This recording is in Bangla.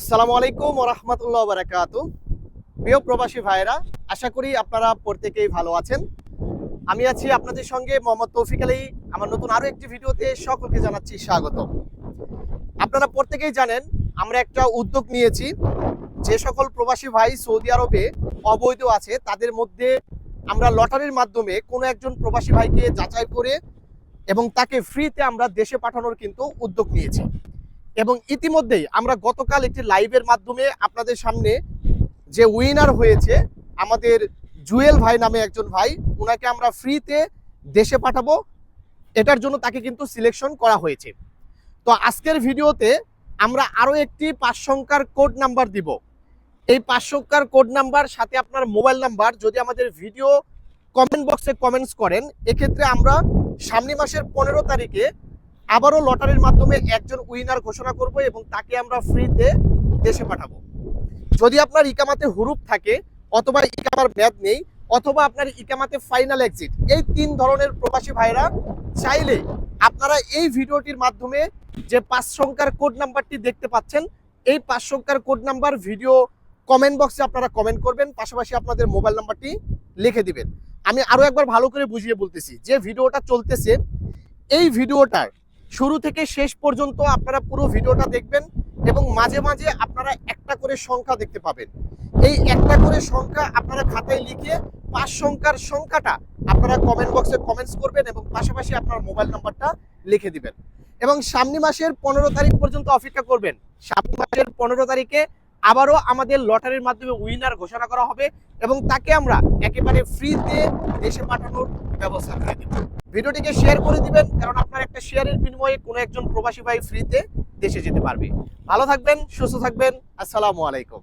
আসসালামু আলাইকুম রহমতুল্লাহ বারাকাত প্রিয় প্রবাসী ভাইরা আশা করি আপনারা প্রত্যেকেই ভালো আছেন। আমি আছি আপনাদের সঙ্গে মোহাম্মদ তৌফিক আলী। আমার নতুন আরও একটি ভিডিওতে সকলকে জানাচ্ছি স্বাগত। আপনারা প্রত্যেকেই জানেন, আমরা একটা উদ্যোগ নিয়েছি। যে সকল প্রবাসী ভাই সৌদি আরবে অবৈধ আছে, তাদের মধ্যে আমরা লটারির মাধ্যমে কোনো একজন প্রবাসী ভাইকে যাচাই করে এবং তাকে ফ্রিতে আমরা দেশে পাঠানোর কিন্তু উদ্যোগ নিয়েছি। এবং ইতিমধ্যেই আমরা গতকাল একটি লাইভের মাধ্যমে আপনাদের সামনে যে উইনার হয়েছে আমাদের জুয়েল ভাই নামে একজন ভাই ওনাকে আমরা ফ্রিতে দেশে পাঠাবো। এটার জন্য তাকে কিন্তু সিলেকশন করা হয়েছে। তো আজকের ভিডিওতে আমরা আরও একটি পাঁচ সংখ্যার কোড নাম্বার দিব। এই পাঁচ সংখ্যার কোড নাম্বার সাথে আপনার মোবাইল নাম্বার যদি আমাদের ভিডিও কমেন্ট বক্সে কমেন্টস করেন, এক্ষেত্রে আমরা সামনে মাসের পনেরো তারিখে আবারও লটারির মাধ্যমে একজন উইনার ঘোষণা করব এবং তাকে আমরা ফ্রিতে দেশে পাঠাবো। যদি আপনার ইকামাতে হুরুপ থাকে, অথবা ইকামার মেয়াদ নেই, অথবা আপনার ইকামাতে ফাইনাল এক্সিট এই তিন ধরনের প্রবাসী ভাইরা চাইলে আপনারা এই ভিডিওটির মাধ্যমে যে পাঁচ সংখ্যার কোড নাম্বারটি দেখতে পাচ্ছেন, এই পাঁচ সংখ্যার কোড নাম্বার ভিডিও কমেন্ট বক্সে আপনারা কমেন্ট করবেন, পাশাপাশি আপনাদের মোবাইল নাম্বারটি লিখে দিবেন। আমি আরও একবার ভালো করে বুঝিয়ে বলতেছি, যে ভিডিওটা চলতেছে, এই ভিডিওটার শুরু থেকে শেষ পর্যন্ত আপনারা পুরো ভিডিওটা দেখবেন এবং মাঝে মাঝে আপনারা একটা করে সংখ্যা দেখতে পাবেন। এই একটা করে সংখ্যা আপনারা খাতায় লিখে পাঁচ সংখ্যার সংখ্যাটা আপনারা কমেন্ট বক্সে কমেন্টস করবেন এবং পাশাপাশি আপনার মোবাইল নাম্বারটা লিখে দিবেন। এবং সামনে মাসের পনেরো তারিখ পর্যন্ত অপেক্ষা করবেন। সামনে মাসের পনেরো তারিখে আবারও আমাদের লটারির মাধ্যমে উইনার ঘোষণা করা হবে এবং তাকে আমরা একেবারে ফ্রিতে দেশে পাঠানোর ব্যবস্থা করে দিব। ভিডিওটিকে শেয়ার করে দিবেন, কারণ আপনার শেয়ারের বিনিময়ে কোনো একজন প্রবাসী ভাই ফ্রিতে দেশে যেতে পারবে। ভালো থাকবেন, সুস্থ থাকবেন, আসসালামু আলাইকুম।